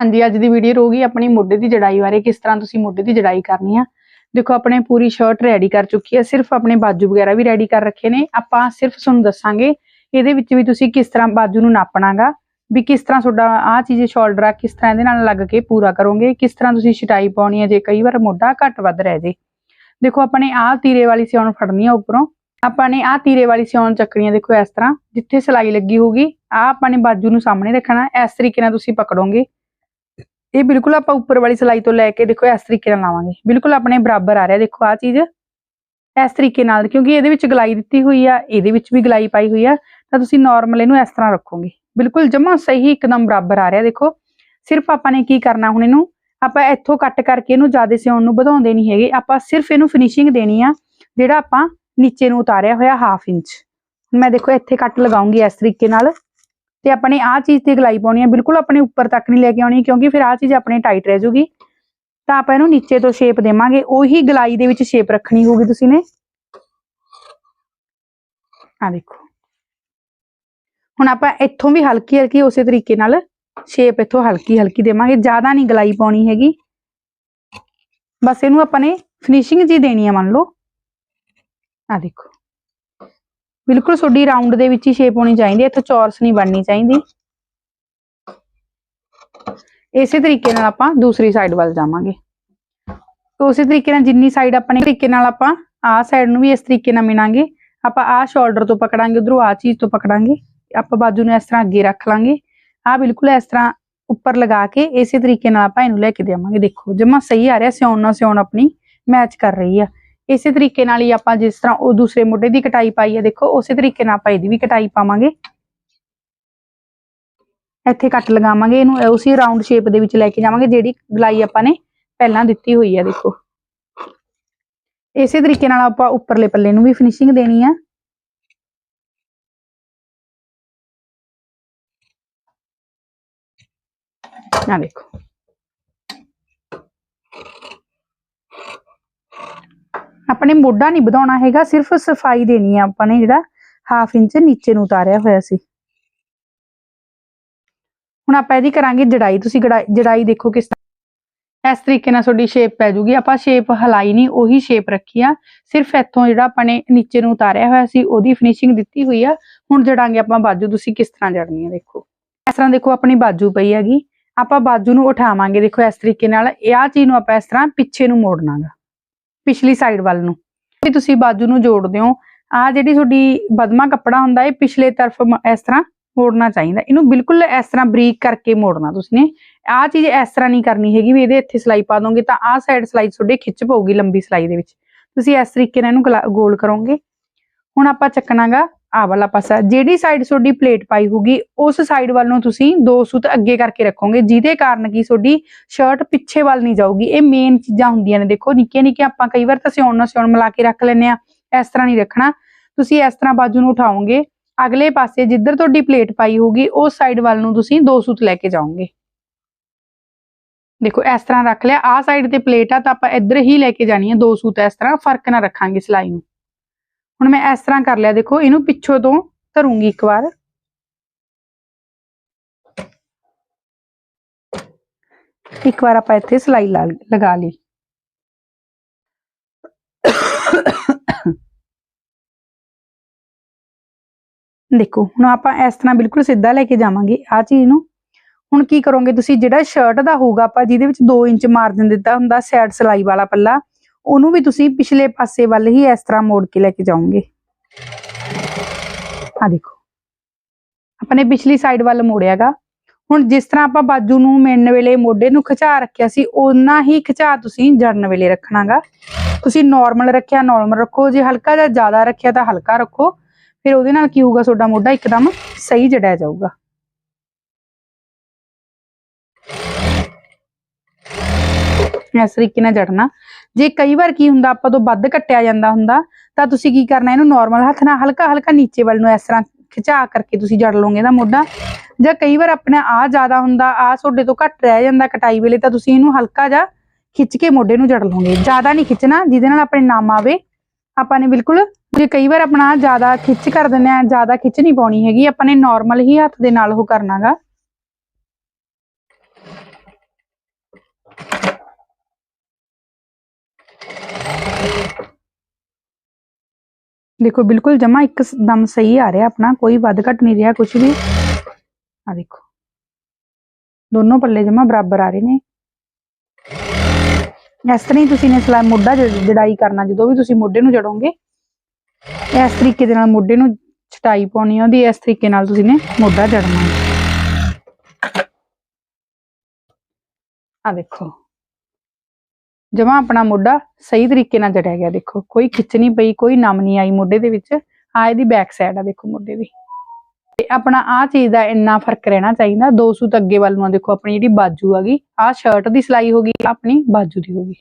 ਹਾਂਜੀ, ਅੱਜ ਦੀ ਵੀਡੀਓ ਰਹੂਗੀ ਆਪਣੀ ਮੋਢੇ ਦੀ ਜੜਾਈ ਬਾਰੇ, ਕਿਸ ਤਰ੍ਹਾਂ ਤੁਸੀਂ ਮੋਢੇ ਦੀ ਜੜਾਈ ਕਰਨੀ ਆ। ਦੇਖੋ, ਆਪਣੇ ਪੂਰੀ ਸ਼ਰਟ ਰੈਡੀ ਕਰ ਚੁੱਕੀ ਹੈ ਸਿਰਫ ਆਪਣੇ ਬਾਜੂ ਵਗੈਰਾ ਵੀ ਰੈਡੀ ਕਰ ਰੱਖੇ ਨੇ। ਆਪਾਂ ਸਿਰਫ ਤੁਹਾਨੂੰ ਦੱਸਾਂਗੇ, ਇਹਦੇ ਵਿੱਚ ਵੀ ਤੁਸੀਂ ਕਿਸ ਤਰ੍ਹਾਂ ਬਾਜੂ ਨੂੰ ਨਾਪਣਾਗਾ, ਵੀ ਕਿਸ ਤਰ੍ਹਾਂ ਤੁਹਾਡਾ ਆਹ ਚੀਜ਼ ਸ਼ੋਲਡਰ ਆ, ਕਿਸ ਤਰ੍ਹਾਂ ਇਹਦੇ ਨਾਲ ਲੱਗ ਕੇ ਪੂਰਾ ਕਰੋਗੇ, ਕਿਸ ਤਰ੍ਹਾਂ ਤੁਸੀਂ ਛਟਾਈ ਪਾਉਣੀ ਹੈ ਜੇ ਕਈ ਵਾਰ ਮੋਢਾ ਘੱਟ ਵੱਧ ਰਹਿ ਜੇ। ਦੇਖੋ ਆਪਣੇ ਆਹ ਤੀਰੇ ਵਾਲੀ ਸਿਉਣ ਫੜਨੀ ਆ ਉੱਪਰੋਂ। ਆਪਾਂ ਨੇ ਆਹ ਤੀਰੇ ਵਾਲੀ ਸਿਉਣ ਚੱਕਣੀ ਆ, ਦੇਖੋ, ਇਸ ਤਰ੍ਹਾਂ, ਜਿੱਥੇ ਸਿਲਾਈ ਲੱਗੀ ਹੋਊਗੀ, ਆਹ ਆਪਾਂ ਨੇ ਬਾਜੂ ਨੂੰ ਸਾਹਮਣੇ ਰੱਖਣਾ, ਇਸ ਤਰੀਕੇ ਨਾਲ ਤੁਸੀਂ ਪਕੜੋਗੇ। ਇਹ ਬਿਲਕੁਲ ਆਪਾਂ ਉੱਪਰ ਵਾਲੀ ਸਲਾਈ ਤੋਂ ਲੈ ਕੇ ਦੇਖੋ ਇਸ ਤਰੀਕੇ ਨਾਲ ਲਾਵਾਂਗੇ। ਬਿਲਕੁਲ ਆਪਣੇ ਬਰਾਬਰ ਆ ਰਿਹਾ, ਦੇਖੋ ਆ ਚੀਜ਼। ਇਸ ਤਰੀਕੇ ਨਾਲ, ਕਿਉਂਕਿ ਇਹਦੇ ਵਿੱਚ ਗਲਾਈ ਦਿੱਤੀ ਹੋਈ ਆ, ਇਹਦੇ ਵਿੱਚ ਵੀ ਗਲਾਈ ਪਾਈ ਹੋਈ ਆ, ਤਾਂ ਤੁਸੀਂ ਨਾਰਮਲ ਇਹਨੂੰ ਇਸ ਤਰ੍ਹਾਂ ਰੱਖੋਗੇ। ਬਿਲਕੁਲ ਜਮਾ ਸਹੀ, ਇੱਕਦਮ ਬਰਾਬਰ ਆ ਰਿਹਾ, ਦੇਖੋ। ਸਿਰਫ ਆਪਾਂ ਨੇ ਕੀ ਕਰਨਾ ਹੁਣ ਇਹਨੂੰ? ਆਪਾਂ ਇੱਥੋਂ ਕੱਟ ਕਰਕੇ ਇਹਨੂੰ ਜ਼ਿਆਦਾ ਸਿਉਣ ਨੂੰ ਵਧਾਉਂਦੇ ਨਹੀਂ ਹੈਗੇ। ਆਪਾਂ ਸਿਰਫ ਇਹਨੂੰ ਫਿਨਿਸ਼ਿੰਗ ਦੇਣੀ ਆ, ਜਿਹੜਾ ਆਪਾਂ ਨੀਚੇ ਨੂੰ ਉਤਾਰਿਆ ਹੋਇਆ ਹਾਫ ਇੰਚ ਮੈਂ ਦੇਖੋ ਇੱਥੇ ਕੱਟ ਲਗਾਉਂਗੀ ਇਸ ਤਰੀਕੇ ਨਾਲ। ਤੇ ਆਪਣੇ ਆਹ ਚੀਜ਼ ਤੇ ਗਲਾਈ ਪਾਉਣੀ ਹੈ ਬਿਲਕੁਲ ਆਪਣੇ ਉੱਪਰ ਤੱਕ ਨਹੀਂ ਲੈ ਕੇ ਆਉਣੀ, ਕਿਉਂਕਿ ਫਿਰ ਆਹ ਚੀਜ਼ ਆਪਣੇ ਟਾਈਟ ਰਹਿ ਜੂਗੀ। ਤਾਂ ਆਪਾਂ ਇਹਨੂੰ ਨੀਚੇ ਤੋਂ ਸ਼ੇਪ ਦੇਵਾਂਗੇ, ਉਹੀ ਗਲਾਈ ਦੇ ਵਿੱਚ ਸ਼ੇਪ ਰੱਖਣੀ ਹੋਊਗੀ ਤੁਸੀਂ ਨੇ। ਆ ਦੇਖੋ। ਹੁਣ ਆਪਾਂ ਇੱਥੋਂ ਵੀ ਹਲਕੀ ਹਲਕੀ ਉਸੇ ਤਰੀਕੇ ਨਾਲ ਸ਼ੇਪ ਇੱਥੋਂ ਹਲਕੀ ਹਲਕੀ ਦੇਵਾਂਗੇ, ਜ਼ਿਆਦਾ ਨਹੀਂ ਗਲਾਈ ਪਾਉਣੀ ਹੈਗੀ। ਬਸ ਇਹਨੂੰ ਆਪਾਂ ਨੇ ਫਿਨਿਸ਼ਿੰਗ ਜੀ ਦੇਣੀ ਆ, ਮੰਨ ਲਓ। ਆ ਦੇਖੋ। ਬਿਲਕੁਲ ਤੁਹਾਡੀ ਰਾਉਂਡ ਦੇ ਵਿੱਚ ਹੀ ਸ਼ੇਪ ਹੋਣੀ ਚਾਹੀਦੀ ਹੈ ਇੱਥੇ ਚੌਰਸ ਨਹੀਂ ਬਣਨੀ ਚਾਹੀਦੀ ਇਸੇ ਤਰੀਕੇ ਨਾਲ ਆਪਾਂ ਦੂਸਰੀ ਸਾਈਡ ਵੱਲ ਜਾਵਾਂਗੇ ਉਸੇ ਤਰੀਕੇ ਨਾਲ ਜਿੰਨੀ ਸਾਈਡ ਆਪਣੇ ਤਰੀਕੇ ਨਾਲ ਆਪਾਂ ਆਹ ਸਾਈਡ ਨੂੰ ਵੀ ਇਸ ਤਰੀਕੇ ਨਾਲ ਮਿਣਾਂਗੇ ਆਪਾਂ ਆਹ ਸ਼ੋਲਡਰ ਤੋਂ ਪਕੜਾਂਗੇ ਉਧਰੋਂ ਆਹ ਚੀਜ਼ ਤੋਂ ਪਕੜਾਂਗੇ ਆਪਾਂ ਬਾਜੂ ਨੂੰ ਇਸ ਤਰ੍ਹਾਂ ਅੱਗੇ ਰੱਖ ਲਾਂਗੇ ਆਹ ਬਿਲਕੁਲ ਇਸ ਤਰ੍ਹਾਂ ਉੱਪਰ ਲਗਾ ਕੇ ਇਸੇ ਤਰੀਕੇ ਨਾਲ ਆਪਾਂ ਇਹਨੂੰ ਲੈ ਕੇ ਦੇਵਾਂਗੇ ਦੇਖੋ ਜਮਾ ਸਹੀ ਆ ਰਿਹਾ ਸਿਉਣ ਨਾਲ ਸਿਉਣ ਆਪਣੀ ਮੈਚ ਕਰ ਰਹੀ ਆ ਇਸੇ ਤਰੀਕੇ ਨਾਲ ਹੀ ਆਪਾਂ ਜਿਸ ਤਰ੍ਹਾਂ ਉਹ ਦੂਸਰੇ ਮੋਢੇ ਦੀ ਕਟਾਈ ਪਾਈ ਹੈ, ਦੇਖੋ, ਉਸੇ ਤਰੀਕੇ ਨਾਲ ਆਪਾਂ ਇਹਦੀ ਵੀ ਕਟਾਈ ਪਾਵਾਂਗੇ। ਇੱਥੇ ਕੱਟ ਲਗਾਵਾਂਗੇ ਇਹਨੂੰ ਉਸੇ ਰਾਉਂਡ ਸ਼ੇਪ ਦੇ ਵਿੱਚ ਲੈ ਕੇ ਜਾਵਾਂਗੇ, ਜਿਹੜੀ ਗਲਾਈ ਆਪਾਂ ਨੇ ਪਹਿਲਾਂ ਦਿੱਤੀ ਹੋਈ ਹੈ, ਦੇਖੋ। ਇਸੇ ਤਰੀਕੇ ਨਾਲ ਆਪਾਂ ਉੱਪਰਲੇ ਪੱਲੇ ਨੂੰ ਵੀ ਫਿਨਿਸ਼ਿੰਗ ਦੇਣੀ ਆ। ਆ ਦੇਖੋ। ਆਪਣੇ ਮੋਢਾ ਨਹੀਂ ਵਧਾਉਣਾ ਹੈਗਾ, ਸਿਰਫ ਸਫ਼ਾਈ ਦੇਣੀ ਆ ਆਪਾਂ ਨੇ ਜਿਹੜਾ ਹਾਫ ਇੰਚ ਨੀਚੇ ਨੂੰ ਉਤਾਰਿਆ ਹੋਇਆ ਸੀ। ਹੁਣ ਆਪਾਂ ਇਹਦੀ ਕਰਾਂਗੇ ਜੜਾਈ। ਤੁਸੀਂ ਜੜਾਈ ਦੇਖੋ ਕਿਸ ਇਸ ਤਰੀਕੇ ਨਾਲ ਤੁਹਾਡੀ ਸ਼ੇਪ ਪੈ ਜੂਗੀ। ਆਪਾਂ ਸ਼ੇਪ ਹਲਾਈ ਨਹੀਂ, ਉਹੀ ਸ਼ੇਪ ਰੱਖੀ ਆ। ਸਿਰਫ ਇੱਥੋਂ ਜਿਹੜਾ ਆਪਾਂ ਨੇ ਨੀਚੇ ਨੂੰ ਉਤਾਰਿਆ ਹੋਇਆ ਸੀ, ਉਹਦੀ ਫਿਨਿਸ਼ਿੰਗ ਦਿੱਤੀ ਹੋਈ ਆ। ਹੁਣ ਜੜਾਂਗੇ ਆਪਾਂ ਬਾਜੂ, ਤੁਸੀਂ ਕਿਸ ਤਰ੍ਹਾਂ ਜੜਨੀ ਆ ਦੇਖੋ। ਇਸ ਤਰ੍ਹਾਂ ਦੇਖੋ ਆਪਣੀ ਬਾਜੂ ਪਈ ਹੈਗੀ। ਆਪਾਂ ਬਾਜੂ ਨੂੰ ਉਠਾਵਾਂਗੇ। ਦੇਖੋ ਇਸ ਤਰੀਕੇ ਨਾਲ, ਇਹ ਆ ਚੀਜ਼ ਨੂੰ ਆਪਾਂ ਇਸ ਤਰ੍ਹਾਂ ਪਿੱਛੇ ਨੂੰ ਮੋੜਨਾਗਾ। ਪਿਛਲੀ ਸਾਈਡ ਵੱਲ ਨੂੰ। ਜੇ ਤੁਸੀਂ ਬਾਜੂ ਨੂੰ ਜੋੜਦੇ ਹੋ। ਆ ਜਿਹੜੀ ਤੁਹਾਡੀ ਬਦਮਾ ਕੱਪੜਾ ਹੁੰਦਾ, ਇਹ ਪਿਛਲੇ ਤਰਫ ਇਸ ਤਰ੍ਹਾਂ ਮੋੜਨਾ ਚਾਹੀਦਾ। ਇਹਨੂੰ ਬਿਲਕੁਲ ਇਸ ਤਰ੍ਹਾਂ ਬਰੀਕ ਕਰਕੇ ਮੋੜਨਾ ਤੁਸੀਂ ਨੇ। ਆ ਚੀਜ਼ ਇਸ ਤਰ੍ਹਾਂ ਨਹੀਂ ਕਰਨੀ ਹੈਗੀ ਵੀ ਇਹਦੇ ਇੱਥੇ ਸਲਾਈ ਪਾ ਦੋਗੇ ਤਾਂ ਆਹ ਸਾਈਡ ਸਲਾਈ ਤੁਹਾਡੇ ਖਿੱਚ ਪਊਗੀ ਲੰਬੀ ਸਲਾਈ ਦੇ ਵਿੱਚ। ਤੁਸੀਂ ਇਸ ਤਰੀਕੇ ਨਾਲ ਇਹਨੂੰ ਗਲਾ- ਗੋਲ ਕਰੋਗੇ। ਹੁਣ ਆਪਾਂ ਚੱਕਣਾਗਾ ਆਹ ਵਾਲਾ ਪਾਸਾ ਜਿਹੜੀ ਸਾਈਡ ਤੁਹਾਡੀ ਪਲੇਟ ਪਾਈ ਹੋਗੀ ਉਸ ਸਾਈਡ ਵੱਲ ਨੂੰ ਤੁਸੀਂ ਦੋ ਸੂਤ ਅੱਗੇ ਕਰਕੇ ਰੱਖੋਗੇ, ਜਿਹਦੇ ਕਾਰਨ ਕੀ ਤੁਹਾਡੀ ਸ਼ਰਟ ਪਿੱਛੇ ਵੱਲ ਨਹੀਂ ਜਾਊਗੀ। ਇਹ ਮੇਨ ਚੀਜ਼ਾਂ ਹੁੰਦੀਆਂ ਨੇ। ਦੇਖੋ ਨਿੱਕੀਆਂ ਨਿੱਕੀਆਂ ਆਪਾਂ ਕਈ ਵਾਰ ਤਾਂ ਸਿਉਣ ਨਾਲ ਸਿਉਣ ਮਿਲਾ ਕੇ ਰੱਖ ਲੈਂਦੇ ਆ ਇਸ ਤਰ੍ਹਾਂ ਨਹੀਂ ਰੱਖਣਾ। ਤੁਸੀਂ ਇਸ ਤਰ੍ਹਾਂ ਬਾਜੂ ਨੂੰ ਉਠਾਓਗੇ। ਅਗਲੇ ਪਾਸੇ ਜਿੱਧਰ ਤੁਹਾਡੀ ਪਲੇਟ ਪਾਈ ਹੋਗੀ ਉਸ ਸਾਈਡ ਵੱਲ ਨੂੰ ਤੁਸੀਂ ਦੋ ਸੂਤ ਲੈ ਕੇ ਜਾਓਗੇ। ਦੇਖੋ, ਇਸ ਤਰ੍ਹਾਂ ਰੱਖ ਲਿਆ। ਆਹ ਸਾਈਡ ਤੇ ਪਲੇਟ ਆ, ਤਾਂ ਆਪਾਂ ਇੱਧਰ ਹੀ ਲੈ ਕੇ ਜਾਣੀ ਹੈ ਦੋ ਸੂਤ। ਇਸ ਤਰ੍ਹਾਂ ਫ਼ਰਕ ਨਾ ਰੱਖਾਂਗੇ ਸਿਲਾਈ ਨੂੰ। ਹੁਣ ਮੈਂ ਇਸ ਤਰ੍ਹਾਂ ਕਰ ਲਿਆ, ਦੇਖੋ, ਇਹਨੂੰ ਪਿੱਛੋਂ ਤੋਂ ਧਰੂੰਗੀ ਇੱਕ ਵਾਰ। ਇੱਕ ਵਾਰ ਆਪਾਂ ਇੱਥੇ ਸਿਲਾਈ ਲਾ ਲਗਾ ਲਈ। ਦੇਖੋ, ਹੁਣ ਆਪਾਂ ਇਸ ਤਰ੍ਹਾਂ ਬਿਲਕੁਲ ਸਿੱਧਾ ਲੈ ਕੇ ਜਾਵਾਂਗੇ ਆ ਚੀਜ਼ ਨੂੰ। ਹੁਣ ਕੀ ਕਰੋਗੇ ਤੁਸੀਂ, ਜਿਹੜਾ ਸ਼ਰਟ ਦਾ ਹੋਊਗਾ ਆਪਾਂ, ਜਿਹਦੇ ਵਿੱਚ 2 ਇੰਚ ਮਾਰਜਨ ਦਿੱਤਾ ਹੁੰਦਾ ਸਾਈਡ ਸਿਲਾਈ ਵਾਲਾ ਪੱਲਾ ਉਹਨੂੰ ਵੀ ਤੁਸੀਂ ਪਿਛਲੇ ਪਾਸੇ ਵੱਲ ਹੀ ਇਸ ਤਰ੍ਹਾਂ ਮੋੜ ਕੇ ਲੈ ਕੇ ਜਾਓਗੇ। ਆ ਦੇਖੋ। ਆਪਣੇ ਪਿਛਲੀ ਸਾਈਡ ਵੱਲ ਮੋੜਿਆਗਾ। ਹੁਣ ਜਿਸ ਤਰ੍ਹਾਂ ਆਪਾਂ ਬਾਜੂ ਨੂੰ ਮਿਣਨ ਵੇਲੇ ਮੋਢੇ ਨੂੰ ਖਿਚਾ ਰੱਖਿਆ ਸੀ, ਓਨਾ ਹੀ ਖਿਚਾ ਤੁਸੀਂ ਜੜਨ ਵੇਲੇ ਰੱਖਣਾਗਾ। ਤੁਸੀਂ ਨਾਰਮਲ ਰੱਖਿਆ ਨਾਰਮਲ ਰੱਖੋ। ਜੇ ਹਲਕਾ ਜਿਹਾ ਜ਼ਿਆਦਾ ਰੱਖਿਆ ਤਾਂ ਹਲਕਾ ਰੱਖੋ। ਫਿਰ ਉਹਦੇ ਨਾਲ ਕੀ ਹੋਊਗਾ? ਤੁਹਾਡਾ ਮੋਢਾ ਇੱਕਦਮ ਸਹੀ ਜੜਿਆ ਜਾਊਗਾ। ਇਸ ਤਰੀਕੇ ਨਾਲ ਜੜਨਾ ਜੇ ਕਈ ਵਾਰ ਕੀ ਹੁੰਦਾ, ਆਪਾਂ ਤੋਂ ਵੱਧ ਕੱਟਿਆ ਜਾਂਦਾ ਹੁੰਦਾ, ਤਾਂ ਤੁਸੀਂ ਕੀ ਕਰਨਾ, ਇਹਨੂੰ ਨਾਰਮਲ ਹੱਥ ਨਾਲ ਹਲਕਾ ਹਲਕਾ ਨੀਚੇ ਵੱਲ ਨੂੰ ਇਸ ਤਰ੍ਹਾਂ ਖਿਚਾ ਕਰਕੇ ਤੁਸੀਂ ਜੜ ਲਓਗੇ ਇਹਦਾ ਮੋਢਾ। ਜਾਂ ਕਈ ਵਾਰ ਆਪਣਾ ਆ ਜ਼ਿਆਦਾ ਹੁੰਦਾ ਆ ਤੁਹਾਡੇ ਤੋਂ ਘੱਟ ਰਹਿ ਜਾਂਦਾ ਕਟਾਈ ਵੇਲੇ, ਤਾਂ ਤੁਸੀਂ ਇਹਨੂੰ ਹਲਕਾ ਜਿਹਾ ਖਿੱਚ ਕੇ ਮੋਢੇ ਨੂੰ ਜੜ ਲਓਗੇ। ਜ਼ਿਆਦਾ ਨਹੀਂ ਖਿੱਚਣਾ, ਜਿਹਦੇ ਨਾਲ ਆਪਣੇ ਨਾਮ ਆਵੇ। ਆਪਾਂ ਨੇ ਬਿਲਕੁਲ, ਜੇ ਕਈ ਵਾਰ ਆਪਣਾ ਜ਼ਿਆਦਾ ਖਿੱਚ ਕਰ ਦਿੰਦੇ ਆ, ਜ਼ਿਆਦਾ ਖਿੱਚ ਨਹੀਂ ਪਾਉਣੀ ਹੈਗੀ, ਆਪਾਂ ਨੇ ਨਾਰਮਲ ਹੀ ਹੱਥ ਦੇ ਨਾਲ ਉਹ ਕਰਨਾਗਾ। ਦੇਖੋ, ਬਿਲਕੁਲ ਜਮਾ ਇੱਕ ਦਮ ਸਹੀ ਆ ਰਿਹਾ ਆਪਣਾ, ਕੋਈ ਵੱਧ ਘਟ ਨਹੀਂ ਰਿਹਾ ਕੁਝ ਵੀ। ਆ ਦੇਖੋ। ਦੋਨੋਂ ਪੱਲੇ ਜਮਾ ਬਰਾਬਰ ਆ ਰਹੇ ਨੇ। ਇਸ ਤਰ੍ਹਾਂ ਹੀ ਤੁਸੀਂ ਨੇ ਸਲਾ, ਮੋਢਾ ਜੜਾਈ ਕਰਨਾ, ਜਦੋਂ ਵੀ ਤੁਸੀਂ ਮੋਢੇ ਨੂੰ ਜੜੋਗੇ, ਇਸ ਤਰੀਕੇ ਦੇ ਨਾਲ ਮੋਢੇ ਨੂੰ ਛਟਾਈ ਪਾਉਣੀ ਆਉਂਦੀ ਇਸ ਤਰੀਕੇ ਨਾਲ ਤੁਸੀਂ ਨੇ ਮੋਢਾ ਜੜਨਾ। ਹੈ ਆ ਦੇਖੋ। ਜਮਾ ਆਪਣਾ ਮੋਢਾ ਸਹੀ ਤਰੀਕੇ ਨਾਲ ਜੜਿਆ ਗਿਆ, ਦੇਖੋ। ਕੋਈ ਖਿੱਚ ਨਹੀਂ ਪਈ, ਕੋਈ ਨਮ ਨਹੀਂ ਆਈ ਮੋਢੇ ਦੇ ਵਿੱਚ। ਆ ਇਹਦੀ ਬੈਕ ਸਾਈਡ ਆ, ਦੇਖੋ ਮੋਢੇ ਦੀ। ਤੇ ਆਪਣਾ ਆ ਚੀਜ਼ ਦਾ ਇੰਨਾ ਫ਼ਰਕ ਰਹਿਣਾ ਚਾਹੀਦਾ, ਦੋ ਸੂਤ ਅੱਗੇ ਵੱਲ ਨੂੰ ਦੇਖੋ, ਆਪਣੀ ਜਿਹੜੀ ਬਾਜੂ ਆ ਗਈ ਆ ਸ਼ਰਟ ਦੀ ਸਿਲਾਈ ਹੋ ਗਈ, ਆਪਣੀ ਬਾਜੂ ਦੀ ਹੋ ਗਈ।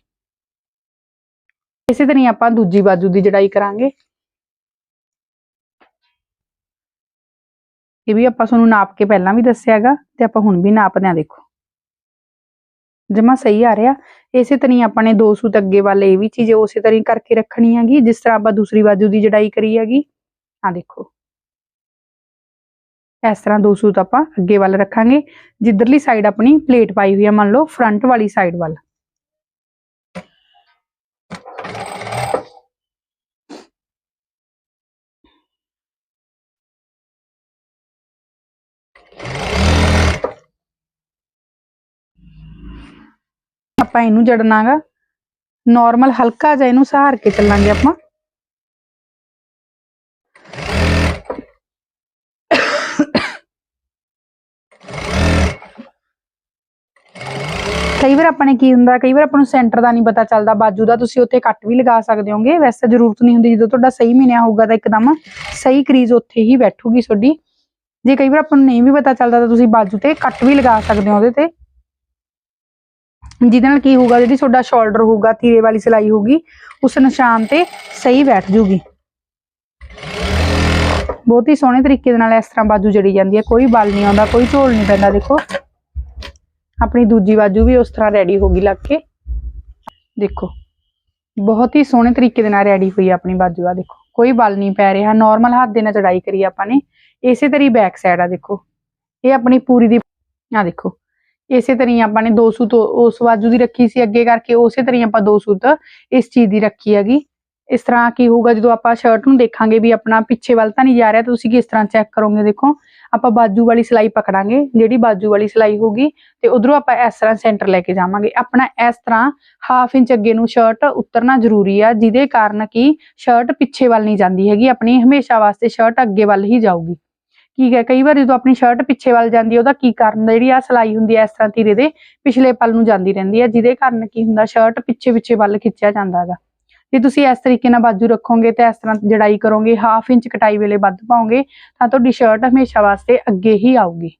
ਇਸੇ ਤਰ੍ਹਾਂ ਹੀ ਆਪਾਂ ਦੂਜੀ ਬਾਜੂ ਦੀ ਜੜਾਈ ਕਰਾਂਗੇ। ਇਹ ਵੀ ਆਪਾਂ ਤੁਹਾਨੂੰ ਨਾਪ ਕੇ ਪਹਿਲਾਂ ਵੀ ਦੱਸਿਆਗਾ ਤੇ ਆਪਾਂ ਹੁਣ ਵੀ ਨਾਪਦੇ ਆ ਦੇਖੋ। ਜਮਾ ਸਹੀ ਆ ਰਿਹਾ। ਇਸੇ ਤਰ੍ਹਾਂ ਆਪਾਂ ਨੇ ਦੋ ਸੂਤ ਅੱਗੇ ਵੱਲ ਇਹ ਵੀ ਚੀਜ਼ ਉਸੇ ਤਰ੍ਹਾਂ ਕਰਕੇ ਰੱਖਣੀ ਹੈਗੀ, ਜਿਸ ਤਰ੍ਹਾਂ ਆਪਾਂ ਦੂਸਰੀ ਬਾਜੂ ਦੀ ਜੜਾਈ ਕਰੀ ਹੈਗੀ। ਆ ਦੇਖੋ। ਇਸ ਤਰ੍ਹਾਂ ਦੋ ਸੂਤ ਆਪਾਂ ਅੱਗੇ ਵੱਲ ਰੱਖਾਂਗੇ। ਜਿੱਧਰਲੀ ਸਾਈਡ ਆਪਣੀ ਪਲੇਟ ਪਾਈ ਹੋਈ ਹੈ ਮੰਨ ਲਓ ਫਰੰਟ ਵਾਲੀ ਸਾਈਡ ਵੱਲ। ਆਪਾਂ ਇਹਨੂੰ ਜੜਨਾਗਾ। ਨਾਰਮਲ ਹਲਕਾ ਜਿਹਾ ਇਹਨੂੰ ਸਹਾਰ ਕੇ ਚੱਲਾਂਗੇ ਆਪਾਂ। ਕਈ ਵਾਰ ਆਪਣੇ ਕੀ ਹੁੰਦਾ, ਕਈ ਵਾਰ ਆਪਾਂ ਨੂੰ ਸੈਂਟਰ ਦਾ ਨਹੀਂ ਪਤਾ ਚੱਲਦਾ, ਬਾਜੂ ਦਾ ਤੁਸੀਂ ਉੱਥੇ ਕੱਟ ਵੀ ਲਗਾ ਸਕਦੇ ਹੋਗੇ। ਵੈਸੇ ਜ਼ਰੂਰਤ ਨਹੀਂ ਹੁੰਦੀ, ਜਦੋਂ ਤੁਹਾਡਾ ਸਹੀ ਮਿਣਿਆ ਹੋਊਗਾ ਤਾਂ ਇੱਕਦਮ ਸਹੀ ਕਰੀਜ਼ ਉੱਥੇ ਹੀ ਬੈਠੂਗੀ ਤੁਹਾਡੀ। ਜੇ ਕਈ ਵਾਰ ਆਪਾਂ ਨੂੰ ਨਹੀਂ ਵੀ ਪਤਾ ਚੱਲਦਾ, ਤਾਂ ਤੁਸੀਂ ਬਾਜੂ ਤੇ ਕੱਟ ਵੀ ਲਗਾ ਸਕਦੇ ਹੋ ਉਹਦੇ ਤੇ। ਜਿਹਦੇ ਨਾਲ ਕੀ ਹੋਊਗਾ, ਜਿਹੜੀ ਤੁਹਾਡਾ ਸ਼ੋਲਡਰ ਹੋਊਗਾ, ਤੀਰੇ ਵਾਲੀ ਸਿਲਾਈ ਹੋਊਗੀ, ਉਸ ਨਿਸ਼ਾਨ ਤੇ ਸਹੀ ਬੈਠ ਜੂਗੀ। ਬਹੁਤ ਹੀ ਸੋਹਣੇ ਤਰੀਕੇ ਦੇ ਨਾਲ ਇਸ ਤਰ੍ਹਾਂ ਬਾਜੂ ਜੜੀ ਜਾਂਦੀ ਹੈ। ਕੋਈ ਬਲ ਨਹੀਂ ਆਉਂਦਾ, ਕੋਈ ਝੋਲ ਨਹੀਂ ਪੈਂਦਾ, ਦੇਖੋ। ਆਪਣੀ ਦੂਜੀ ਬਾਜੂ ਵੀ ਉਸ ਤਰ੍ਹਾਂ ਰੈਡੀ ਹੋ ਗਈ ਲੱਗ ਕੇ। ਦੇਖੋ, ਬਹੁਤ ਹੀ ਸੋਹਣੇ ਤਰੀਕੇ ਦੇ ਨਾਲ ਰੈਡੀ ਹੋਈ ਆਪਣੀ ਬਾਜੂ ਆ, ਦੇਖੋ। ਕੋਈ ਬਲ ਨਹੀਂ ਪੈ ਰਿਹਾ ਨਾਰਮਲ ਹੱਥ ਦੇ ਨਾਲ ਚੜਾਈ ਕਰੀ ਆਪਾਂ ਨੇ। ਇਸੇ ਤਰੀ ਬੈਕ ਸਾਈਡ ਆ, ਦੇਖੋ। ਇਹ ਆਪਣੀ ਪੂਰੀ ਦੀ ਆ ਦੇਖੋ ਇਸੇ ਤਰ੍ਹਾਂ ਆਪਾਂ ਨੇ ਦੋ ਸੂਤ ਉਸ ਬਾਜੂ ਦੀ ਰੱਖੀ ਸੀ ਅੱਗੇ ਕਰਕੇ, ਉਸੇ ਤਰ੍ਹਾਂ ਆਪਾਂ ਦੋ ਸੂਤ ਇਸ ਚੀਜ਼ ਦੀ ਰੱਖੀ ਹੈਗੀ। ਇਸ ਤਰ੍ਹਾਂ ਕੀ ਹੋਊਗਾ ਜਦੋਂ ਆਪਾਂ ਸ਼ਰਟ ਨੂੰ ਦੇਖਾਂਗੇ ਵੀ ਆਪਣਾ ਪਿੱਛੇ ਵੱਲ ਤਾਂ ਨਹੀਂ ਜਾ ਰਿਹਾ ਤੁਸੀਂ ਕਿਸ ਤਰ੍ਹਾਂ ਚੈੱਕ ਕਰੋਗੇ ਦੇਖੋ। ਆਪਾਂ ਬਾਜੂ ਵਾਲੀ ਸਿਲਾਈ ਪਕੜਾਂਗੇ, ਜਿਹੜੀ ਬਾਜੂ ਵਾਲੀ ਸਿਲਾਈ ਹੋਗੀ ਤੇ ਉਧਰੋਂ ਆਪਾਂ ਇਸ ਤਰ੍ਹਾਂ ਸੈਂਟਰ ਲੈ ਕੇ ਜਾਵਾਂਗੇ। ਆਪਣਾ ਇਸ ਤਰ੍ਹਾਂ ਹਾਫ ਇੰਚ ਅੱਗੇ ਨੂੰ ਸ਼ਰਟ ਉਤਰਨਾ ਜ਼ਰੂਰੀ ਆ, ਜਿਹਦੇ ਕਾਰਨ ਕਿ ਸ਼ਰਟ ਪਿੱਛੇ ਵੱਲ ਨਹੀਂ ਜਾਂਦੀ ਹੈਗੀ, ਆਪਣੀ ਹਮੇਸ਼ਾ ਵਾਸਤੇ ਸ਼ਰਟ ਅੱਗੇ ਵੱਲ ਹੀ ਜਾਊਗੀ। ਠੀਕ ਹੈ ਕਈ ਵਾਰ ਜਦੋਂ ਆਪਣੀ ਸ਼ਰਟ ਪਿੱਛੇ ਵੱਲ ਜਾਂਦੀ ਹੈ, ਉਹਦਾ ਕੀ ਕਾਰਨ ਜਿਹੜੀ ਆ ਸਿਲਾਈ ਹੁੰਦੀ ਹੈ, ਇਸ ਤਰ੍ਹਾਂ ਧੀਰੇ ਦੇ ਪਿਛਲੇ ਪਲ ਨੂੰ ਜਾਂਦੀ ਰਹਿੰਦੀ ਹੈ, ਜਿਹਦੇ ਕਾਰਨ ਕੀ ਹੁੰਦਾ? ਸ਼ਰਟ ਪਿੱਛੇ ਪਿੱਛੇ ਵੱਲ ਖਿੱਚਿਆ ਜਾਂਦਾ ਹੈਗਾ। ਜੇ ਤੁਸੀਂ ਇਸ ਤਰੀਕੇ ਨਾਲ ਬਾਜੂ ਰੱਖੋਗੇ ਤੇ ਇਸ ਤਰ੍ਹਾਂ ਜੜਾਈ ਕਰੋਗੇ ਹਾਫ ਇੰਚ ਕਟਾਈ ਵੇਲੇ ਵੱਧ ਪਾਓਗੇ, ਤਾਂ ਤੁਹਾਡੀ ਸ਼ਰਟ ਹਮੇਸ਼ਾ ਵਾਸਤੇ ਅੱਗੇ ਹੀ ਆਊਗੀ।